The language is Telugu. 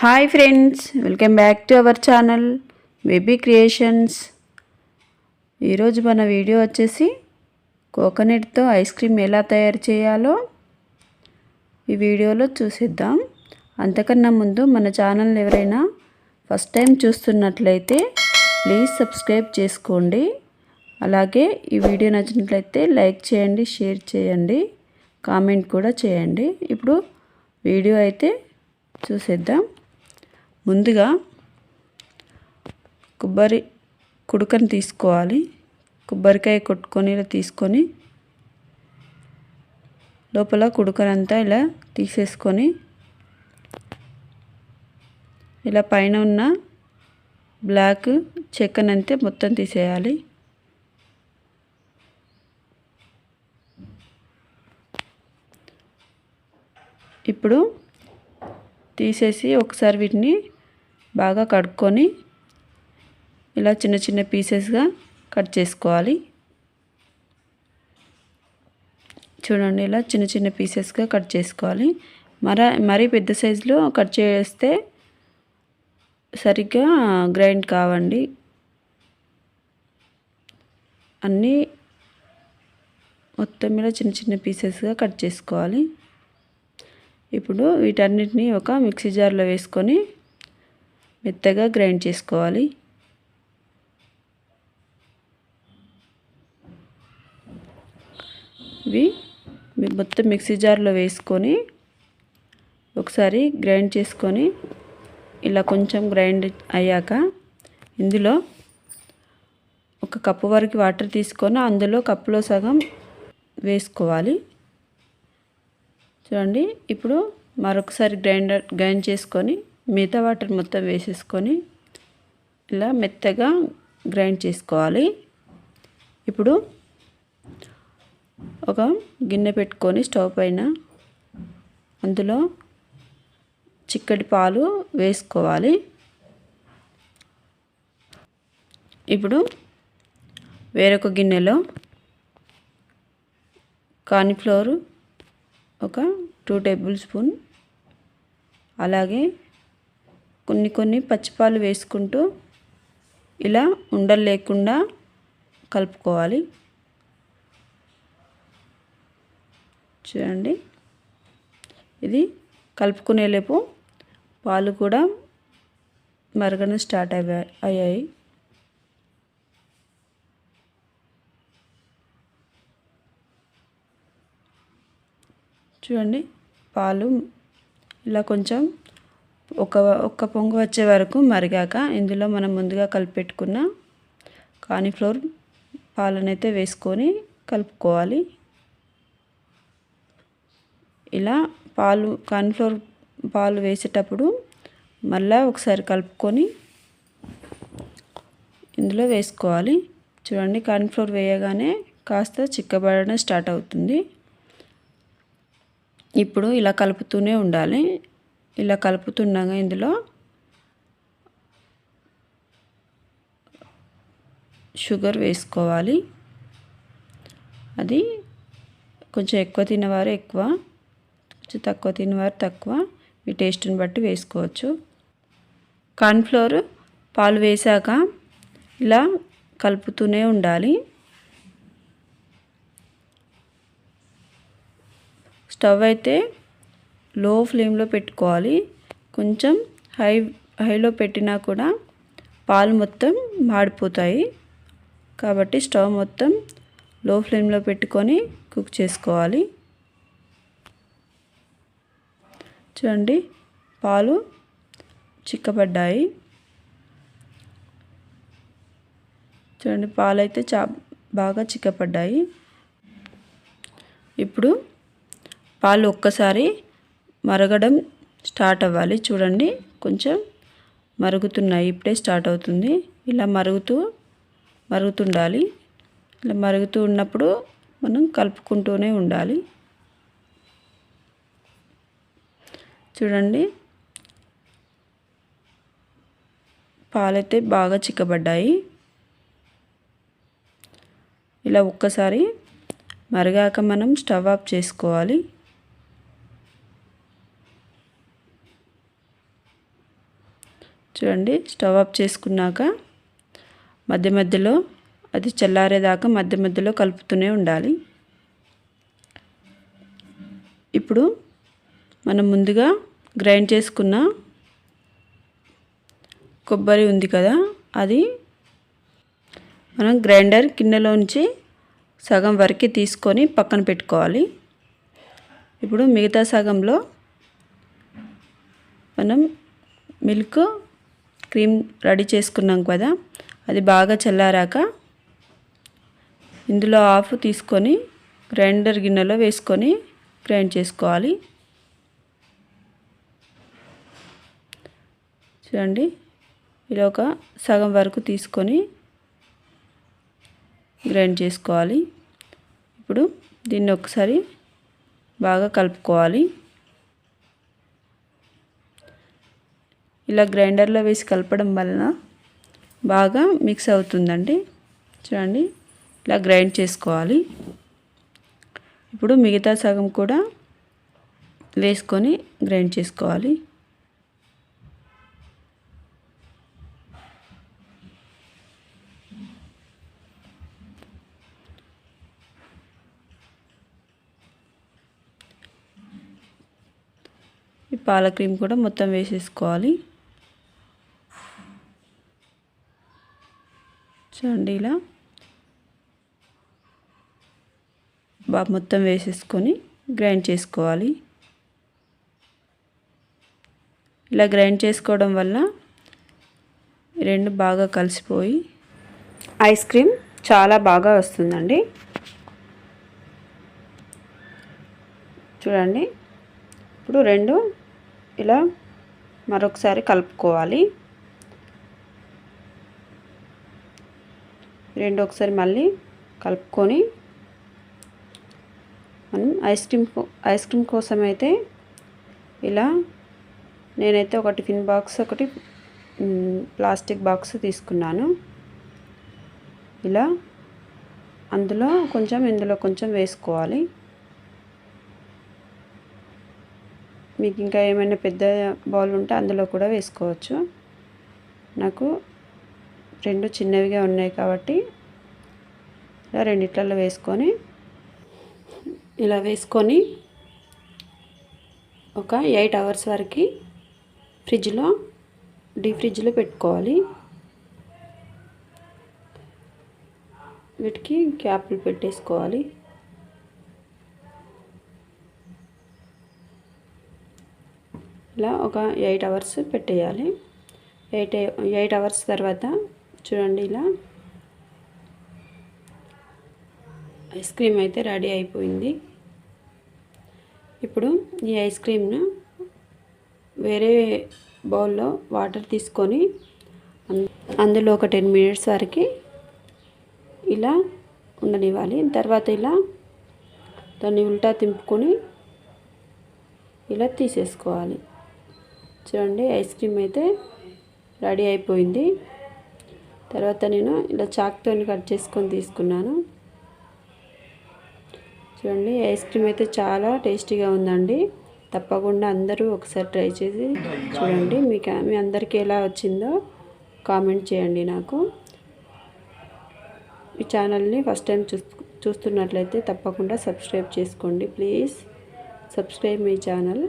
Hi friends welcome back to our channel baby creations ఈరోజు మన వీడియో వచ్చేసి కోకోనట్తో ఐస్ క్రీమ్ ఎలా తయారు చేయాలో ఈ వీడియోలో చూసిద్దాం. అంతకన్నా ముందు మన ఛానల్ ఎవరైనా ఫస్ట్ టైం చూస్తున్నట్లయితే ప్లీజ్ సబ్స్క్రైబ్ చేసుకోండి. అలాగే ఈ వీడియో నచ్చినట్లయితే లైక్ చేయండి షేర్ చేయండి కామెంట్ కూడా చేయండి. ఇప్పుడు వీడియో అయితే చూసేద్దాం. ముందుగా కొబ్బరి కుడుకని తీసుకోవాలి. కొబ్బరికాయ కొట్టుకొని ఇలా తీసుకొని లోపల కుడుకనంతా ఇలా తీసేసుకొని ఇలా పైన ఉన్న బ్లాక్ చెక్కనంతే మొత్తం తీసేయాలి. ఇప్పుడు తీసేసి ఒకసారి వీటిని బాగా కడుక్కొని ఇలా చిన్న చిన్న పీసెస్గా కట్ చేసుకోవాలి. చూడండి ఇలా చిన్న చిన్న పీసెస్గా కట్ చేసుకోవాలి. మర మరీ పెద్ద సైజులో కట్ చేస్తే సరిగ్గా గ్రైండ్ కావండి. అన్నీ మొత్తం మీద చిన్న చిన్న పీసెస్గా కట్ చేసుకోవాలి. ఇప్పుడు వీటన్నిటిని ఒక మిక్సీ జార్లో వేసుకొని మెత్తగా గ్రైండ్ చేసుకోవాలి. ఇవి మొత్తం మిక్సీ జార్లో వేసుకొని ఒకసారి గ్రైండ్ చేసుకొని ఇలా కొంచెం గ్రైండ్ అయ్యాక ఇందులో ఒక కప్పు వరకు వాటర్ తీసుకొని అందులో కప్పులో సగం వేసుకోవాలి. చూడండి ఇప్పుడు మరొకసారి గ్రైండర్ గ్రైండ్ చేసుకొని మిగతా వాటర్ మొత్తం వేసేసుకొని ఇలా మెత్తగా గ్రైండ్ చేసుకోవాలి. ఇప్పుడు ఒక గిన్నె పెట్టుకొని స్టవ్ పైన అందులో చిక్కటి పాలు వేసుకోవాలి. ఇప్పుడు వేరొక గిన్నెలో కాన్ఫ్లోర్ ఒక టూ టేబుల్ స్పూన్ అలాగే కొన్ని కొన్ని పచ్చిపాలు వేసుకుంటూ ఇలా ఉండలు లేకుండా కలుపుకోవాలి. చూడండి. ఇది కలుపుకునేలేపు పాలు కూడా మరగన స్టార్ట్ అయ్యాయి. చూడండి. పాలు ఇలా కొంచెం ఒక ఒక్క పొంగు వచ్చే వరకు మరిగాక ఇందులో మనం ముందుగా కలిపెట్టుకున్న కాలీఫ్లవర్ పాలనైతే వేసుకొని కలుపుకోవాలి. ఇలా పాలు కాన్ఫ్లోర్ పాలు వేసేటప్పుడు మళ్ళీ ఒకసారి కలుపుకొని ఇందులో వేసుకోవాలి. చూడండి కాన్ఫ్లోర్ వేయగానే కాస్త చిక్కబడడం స్టార్ట్ అవుతుంది. ఇప్పుడు ఇలా కలుపుతూనే ఉండాలి. ఇలా కలుపుతుండగా ఇందులో షుగర్ వేసుకోవాలి. అది కొంచెం ఎక్కువ తినేవారు ఎక్కువ కొంచెం తక్కువ తినేవారు తక్కువ. మీ టేస్ట్ని బట్టి వేసుకోవచ్చు. కార్న్ఫ్లోర్ పాలు వేసాక ఇలా కలుపుతూనే ఉండాలి. స్టవ్ అయితే లో ఫ్లేమ్లో పెట్టుకోవాలి. కొంచెం హై హైలో పెట్టినా కూడా పాలు మొత్తం మాడిపోతాయి. కాబట్టి స్టవ్ మొత్తం లో ఫ్లేమ్లో పెట్టుకొని కుక్ చేసుకోవాలి. చూడండి పాలు చిక్కబడ్డాయి. చూడండి పాలు అయితే చా బాగా చిక్కపడ్డాయి ఇప్పుడు పాలు ఒక్కసారి మరగడం స్టార్ట్ అవ్వాలి. చూడండి కొంచెం మరుగుతున్నాయి. ఇప్పుడే స్టార్ట్ అవుతుంది. ఇలా మరుగుతూ మరుగుతుండాలి. ఇలా మరుగుతూ ఉన్నప్పుడు మనం కలుపుకుంటూనే ఉండాలి. చూడండి పాలైతే బాగా చిక్కబడ్డాయి. ఇలా ఒక్కసారి మరిగాక మనం స్టవ్ ఆఫ్ చేసుకోవాలి. చూడండి. స్టవ్ ఆఫ్ చేసుకున్నాక మధ్య మధ్యలో అది చల్లారేదాకా మధ్య మధ్యలో కలుపుతూనే ఉండాలి. ఇప్పుడు మనం ముందుగా గ్రైండ్ చేసుకున్న కొబ్బరి ఉంది కదా అది మనం గ్రైండర్ గిన్నెలోంచి సగం వరకు తీసుకొని పక్కన పెట్టుకోవాలి. ఇప్పుడు మిగతా సగంలో మనం మిల్క్ క్రీమ్ రెడీ చేసుకున్నాం కదా అది బాగా చల్లారాక ఇందులో ఆఫ్ తీసుకొని గ్రైండర్ గిన్నెలో వేసుకొని గ్రైండ్ చేసుకోవాలి. చూడండి ఇలా ఒక సగం వరకు తీసుకొని గ్రైండ్ చేసుకోవాలి. ఇప్పుడు దీన్ని ఒకసారి బాగా కలుపుకోవాలి. ఇలా గ్రైండర్లో వేసి కలపడం వలన బాగా మిక్స్ అవుతుందండి. చూడండి ఇలా గ్రైండ్ చేసుకోవాలి. ఇప్పుడు మిగతా సగం కూడా వేసుకొని గ్రైండ్ చేసుకోవాలి. ఈ పాల క్రీమ్ కూడా మొత్తం వేసేసుకోవాలి. చూడండి ఇలా. బాగా మొత్తం వేసేసుకొని గ్రైండ్ చేసుకోవాలి. ఇలా గ్రైండ్ చేసుకోవడం వల్ల రెండు బాగా కలిసిపోయి ఐస్ క్రీమ్ చాలా బాగా వస్తుందండి. చూడండి. ఇప్పుడు రెండు ఇలా మరొకసారి కలుపుకోవాలి. రెండు ఒకసారి మళ్ళీ కలుపుకొని మనం ఐస్ క్రీమ్ ఐస్ క్రీమ్ కోసం అయితే ఇలా నేనైతే ఒక టిఫిన్ బాక్స్ ఒకటి ప్లాస్టిక్ బాక్స్ తీసుకున్నాను. ఇలా అందులో కొంచెం ఇందులో కొంచెం వేసుకోవాలి. మీకు ఇంకా ఏమైనా పెద్ద బౌల్ ఉంటే అందులో కూడా వేసుకోవచ్చు. నాకు రెండు చిన్నవిగా ఉన్నాయి కాబట్టి ఇలా రెండిట్లలో వేసుకొని ఇలా వేసుకొని ఒక ఎయిట్ అవర్స్ వరకు ఫ్రిడ్జ్లో డీప్ ఫ్రిడ్జ్లో పెట్టుకోవాలి. వీటికి క్యాప్లు పెట్టేసుకోవాలి. ఇలా ఒక ఎయిట్ అవర్స్ పెట్టేయాలి. ఎయిట్ ఎయిట్ అవర్స్ తర్వాత చూడండి ఇలా. ఐస్ క్రీమ్ అయితే రెడీ అయిపోయింది. ఇప్పుడు ఈ ఐస్ క్రీమ్ను వేరే బౌల్లో వాటర్ తీసుకొని అందులో ఒక టెన్ మినిట్స్ వరకు ఇలా ఉండనివ్వాలి. తర్వాత ఇలా దాన్ని ఉల్టా తింపుకొని ఇలా తీసేసుకోవాలి. చూడండి ఐస్ క్రీమ్ అయితే రెడీ అయిపోయింది. తర్వాత నేను ఇలా చాక్తో కట్ చేసుకొని తీసుకున్నాను. చూడండి ఐస్ క్రీమ్ అయితే చాలా టేస్టీగా ఉందండి. తప్పకుండా అందరూ ఒకసారి ట్రై చేసి చూడండి మీకు మీ అందరికీ ఎలా వచ్చిందో కామెంట్ చేయండి నాకు. ఈ ఛానల్ని ఫస్ట్ టైం చూస్తున్నట్లయితే తప్పకుండా సబ్స్క్రైబ్ చేసుకోండి ప్లీజ్. Subscribe me channel.